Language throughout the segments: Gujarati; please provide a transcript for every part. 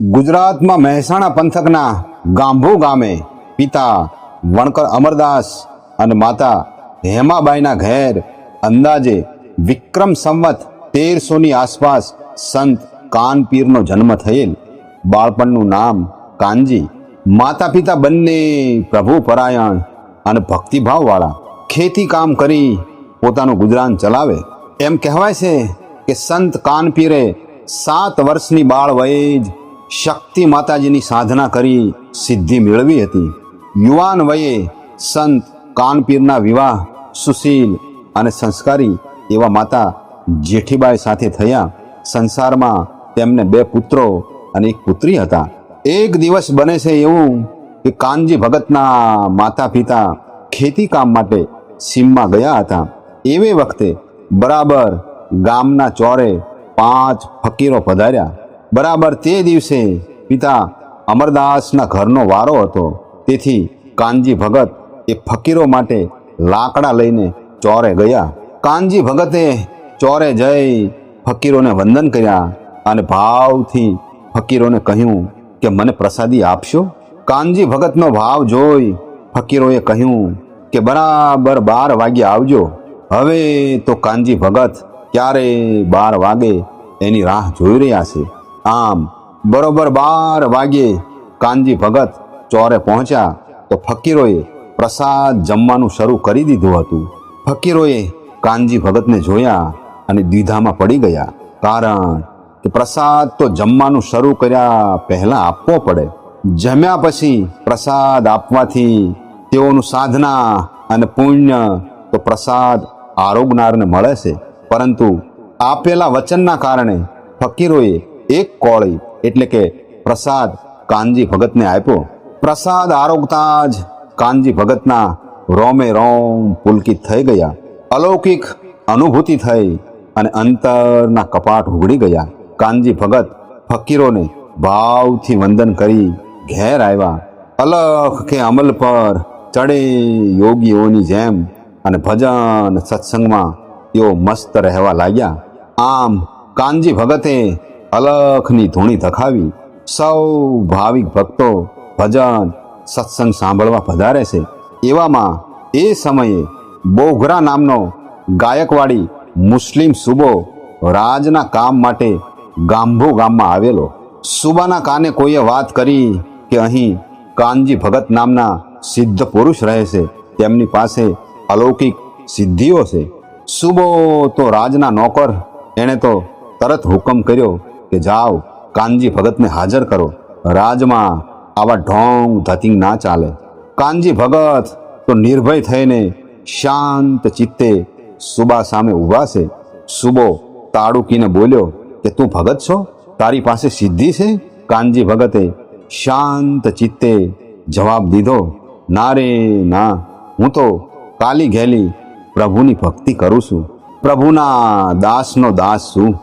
ગુજરાતમાં મહેસાણા પંથકના ગાંભુ ગામે પિતા વણકર અમરદાસ અને માતા હેમાબાઈના ઘેર અંદાજે વિક્રમ સંવત તેરસોની આસપાસ સંત કાનપીરનો જન્મ થયેલ. બાળપણનું નામ કાનજી. માતા પિતા બંને પ્રભુ પરાયણ અને ભક્તિભાવવાળા. ખેતી કામ કરી પોતાનું ગુજરાન ચલાવે. એમ કહેવાય છે કે સંત કાનપીરે સાત વર્ષની બાળ વયે જ શક્તિ માતાજીની સાધના કરી સિદ્ધિ મેળવી હતી. યુવાન વયે સંત કાનપીરના વિવાહ, સુશીલ અને સંસ્કારી એવા માતા જેઠીબાઈ સાથે થયા. સંસારમાં તેમને બે પુત્રો અને એક પુત્રી હતા. એક દિવસ બને છે એવું કે કાનજી ભગતના માતા પિતા ખેતી કામ માટે સીમમાં ગયા હતા. એવે વખતે બરાબર ગામના ચોરે પાંચ ફકીરો પધાર્યા. બરાબર તે દિવસે પિતા અમરદાસના ઘરનો વારો હતો. તેથી કાનજી ભગત એ ફકીરો માટે લાકડા લઈને ચોરે ગયા. કાનજી ભગતે ચોરે જઈ ફકીરોને વંદન કર્યા અને ભાવથી ફકીરોને કહ્યું કે મને પ્રસાદી આપશો? કાનજી ભગતનો ભાવ જોઈ ફકીરોએ કહ્યું કે બરાબર બાર વાગે આવજો. હવે તો કાનજી ભગત ક્યારે બાર વાગે એની રાહ જોઈ રહ્યા છે. આમ બરોબર બાર વાગે કાનજી ભગત ચોરે પહોંચ્યા તો ફકીરોએ પ્રસાદ જમવાનું શરૂ કરી દીધું હતું. ફકીરોએ કાનજી ભગતને જોયા અને દ્વિધામાં પડી ગયા કારણ કે પ્રસાદ તો જમવાનું શરૂ કર્યા પહેલાં આપવો પડે. જમ્યા પછી પ્રસાદ આપવાથી તેઓનું સાધના અને પુણ્ય તો પ્રસાદ આરોગનારને મળે છે. પરંતુ આપેલા વચનના કારણે ફકીરોએ એક કોળી, એટલે કે પ્રસાદ કાનજી ભગતને આપ્યો. પ્રસાદ આરોગતા જ કાનજી ભગતના રોમે રોમ પુલકિત થઈ ગયા. અલૌકિક અનુભૂતિ થઈ અને અંતરના કપાટ ઉગડી ગયા. કાનજી ભગત ફકીરોને ભાવથી વંદન કરી ઘેર આવ્યા. અલખ કે અમલ પર ચડે યોગીઓની જેમ અને ભજન સત્સંગમાં તેઓ મસ્ત રહેવા લાગ્યા. આમ કાનજી ભગતે અલખની ધૂણી ધખાવી સૌ ભાવિક ભક્તો ભજન સત્સંગ સાંભળવા પધારે છે. એવામાં એ સમયે બોઘરા નામનો ગાયકવાડી મુસ્લિમ સુબો રાજના કામ માટે ગાંભો ગામમાં આવેલો. સુબાના કાને કોઈએ વાત કરી કે અહીં કાનજી ભગત નામના સિદ્ધ પુરુષ રહે છે. તેમની પાસે અલૌકિક સિદ્ધિઓ છે. સુબો તો રાજના નોકર, એણે તો તરત હુકમ કર્યો કે જાઓ, કાનજી ભગતને હાજર કરો. રાજમાં આવા ઢોંગ ધતિંગ ના ચાલે. કાનજી ભગત તો નિર્ભય થઈને શાંત ચિત્તે સુબા સામે ઊભા છે. સુબો તાડુકીને બોલ્યો કે, તું ભગત છો? તારી પાસે સિદ્ધિ છે? કાનજી ભગતે શાંત ચિત્તે જવાબ દીધો, ના રે, ના. હું તો કાલી ઘેલી પ્રભુની ભક્તિ કરું છું. પ્રભુના દાસનો દાસ છું.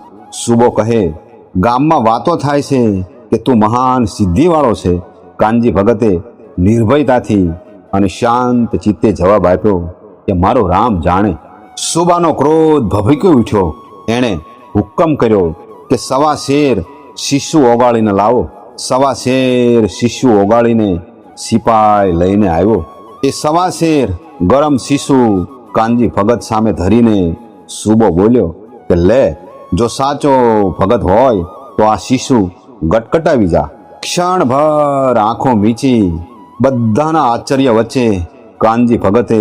સુબો કહે ગામમાં વાતો થાય છે કે તું મહાન સિદ્ધિવાળો છે. કાનજી ભગતે નિર્ભયતાથી અને શાંત ચિત્તે જવાબ આપ્યો કે મારો રામ જાણે. સુબાનો ક્રોધ ભભીકી ઉઠ્યો. એણે હુકમ કર્યો કે સવા શેર શિશુ ઓગાળીને લાવો. સવા શેર શિશુ ઓગાળીને સિપાઈ લઈને આવ્યો. એ સવા શેર ગરમ શિશુ કાનજી ભગત સામે ધરીને સુબો બોલ્યો કે લે જો સાચો ભગત હોય, તો આ શિશુ ગટગટાવી જા. ક્ષણભર આંખો મીચી, બધાના આશ્ચર્ય વચ્ચે કાનજી ભગતે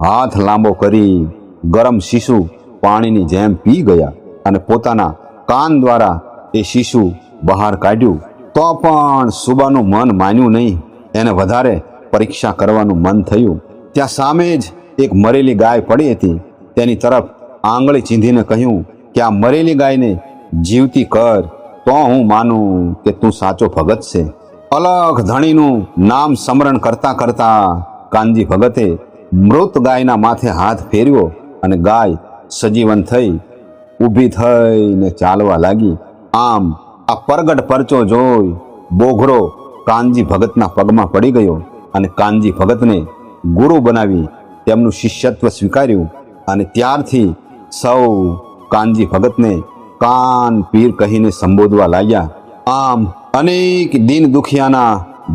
હાથ લાંબો કરી ગરમ શિશુ પાણીની જેમ પી ગયા અને પોતાના કાન દ્વારા એ શિશુ બહાર કાઢ્યું. તો પણ સુબાનું મન માન્યું નહીં. એને વધારે પરીક્ષા કરવાનું મન થયું. ત્યાં સામે જ એક મરેલી ગાય પડી હતી. તેની તરફ આંગળી ચીંધીને કહ્યું કે આ મરેલી ગાયને જીવતી કર, તો હું માનું કે તું સાચો ભગત છે. અલખ ધણીનું નામ સ્મરણ કરતા કરતા કાનજી ભગતે મૃત ગાયના માથે હાથ ફેર્યો અને ગાય સજીવન થઈ ઊભી થઈને ચાલવા લાગી. આમ આ પરગટ પરચો જોઈ બોઘરો કાનજી ભગતના પગમાં પડી ગયો અને કાનજી ભગતને ગુરુ બનાવી તેમનું શિષ્યત્વ સ્વીકાર્યું અને ત્યારથી સૌ કાનજી ભગતને કાન પીર કહીને સંબોધવા લાગ્યા. આમ અનેક દીન દુખિયાના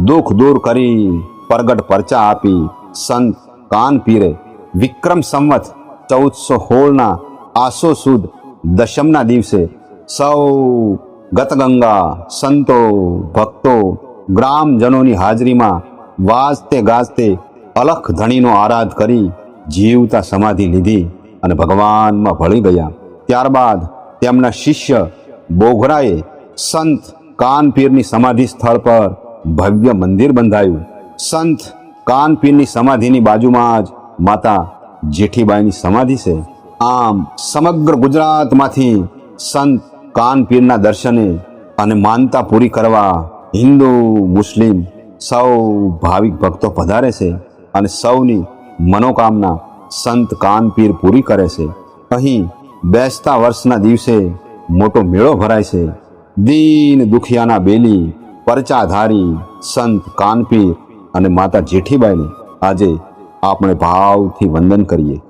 દુઃખ દૂર કરી પ્રગટ પરચા આપી સંત કાન પીરે. વિક્રમ સંવત ચૌદસો હોળના આસો સુદ દશમના દિવસે સૌ ગતગંગા સંતો ભક્તો ગ્રામજનોની હાજરીમાં વાજતે ગાજતે અલખ ધણીનો આરાધ કરી જીવતા સમાધિ લીધી અને ભગવાનમાં ભળી ગયા. ત્યારબાદ તેમના શિષ્ય બોઘરાએ સંત કાનપીરની સમાધિ સ્થળ પર ભવ્ય મંદિર બંધાયું. સંત કાનપીરની સમાધિની બાજુમાં જ માતા જેઠીબાઈની સમાધિ છે. આમ સમગ્ર ગુજરાતમાંથી સંત કાનપીરના દર્શને અને માનતા પૂરી કરવા હિન્દુ, મુસ્લિમ સૌ ભાવિક ભક્તો પધારે છે અને સૌની મનોકામના સંત કાનપીર પૂરી કરે છે. અહીં બેસતા વર્ષના દિવસે મોટો મેળો ભરાય છે. દીન દુખિયાના બેલી, પરચાધારી, સંત કાનપીર અને માતા જેઠીબાઈને આજે આપણે ભાવથી વંદન કરીએ.